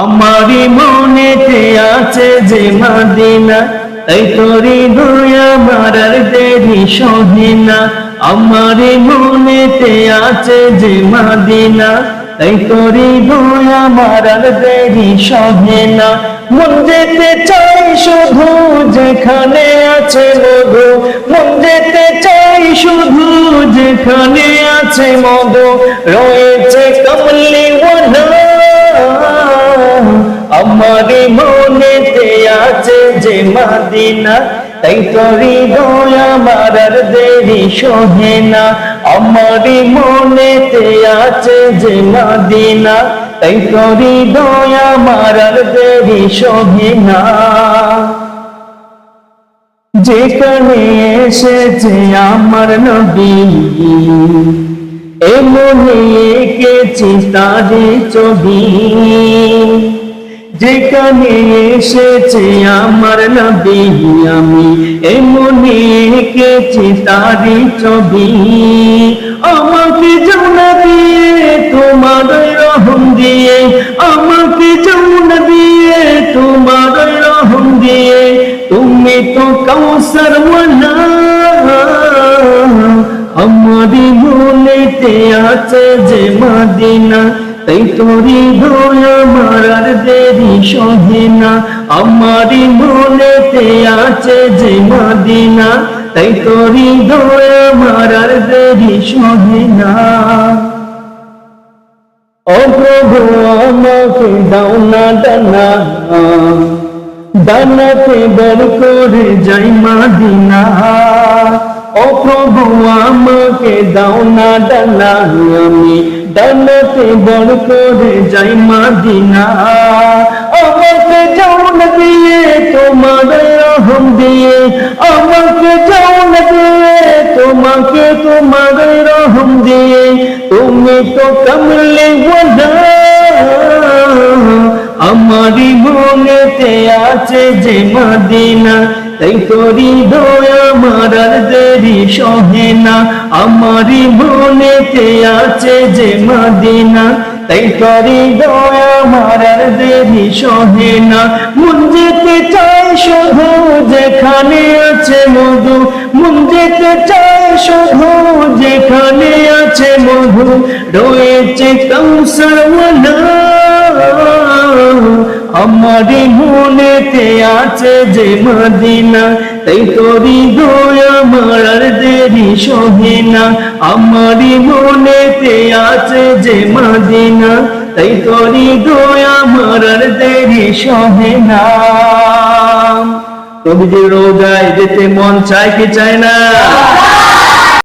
আমারই মনেতে আছে যে মাদিনা, তাই তোরি দয়া মারার দেরি সহিনা। আমারই মনেতে আছে যে মাদিনা, তাই তোরি দয়া মারার দেরি সহিনা। মন যেতে চাই শুধু যেখানে আছে মধু মন যেতে চাই শুধু যেখানে আছে মধু রয়েছে কমলি আমারি মনেতে আছে যে মাদিনা, তাই তোরি দয়া মারার দেরি সহে না। আমারি মনেতে আছে যে মাদিনা, তাই তোরি দয়া মারার দেরি সহে না। যেখানে এসেছে আমার নবী এমনি এঁকেছি তারে ছবি। যেখানে এসেছে আমার নবী, আমি এমনি এঁকেছি তারি ছবি। আমাকে যৌনা দিয়ে তোমার রহম দিয়ে, আমাকে যৌনা দিয়ে তোমার রহম দিয়ে, তুমি তো কৌসর আমারি মনেতে আছে যে মাদিনা তাই তোরি দয়া মারার দেরি সহে না। আমারি মনেতে আছে যে মাদিনা, তাই তোরি দয়া মারার দেরি সহে না। ও প্রভু, আমাকে দাও না ডানা দানাতে করে যাই মাদিনা। ও প্রভু, আমাকে দাও না ডানা আমি ডানাতে বড় করে যাই মাদিনা। আমাকে যাওন দিয়ে তোমার রহম দিয়ে। আমাকে যাওন দিয়ে তোমাকে তোমার রহম দিয়ে। তুমি তো কমলে আমারি মনেতে আছে যে মাদিনা। তাই তোরি দয়া দেরি সহে না আমারি মনেতে আছে যে মাদিনা। তাই তোরি দয়া মারার দেরি সহে না। মন যেতে চাই শুধু যেখানে আছে মধু। মন যেতে চাই শুধু যেখানে আছে মধু। রয়েছে কৌসর আমারি মনেতে আছে যে মদিনা। তাই তোরি মারার দেরি সহে না আমারি মনেতে আছে যে মাদিনা, তাই তরি দয়া আমার দেরি সহে না যে রোজায় যেতে মন চায় কি চায় না?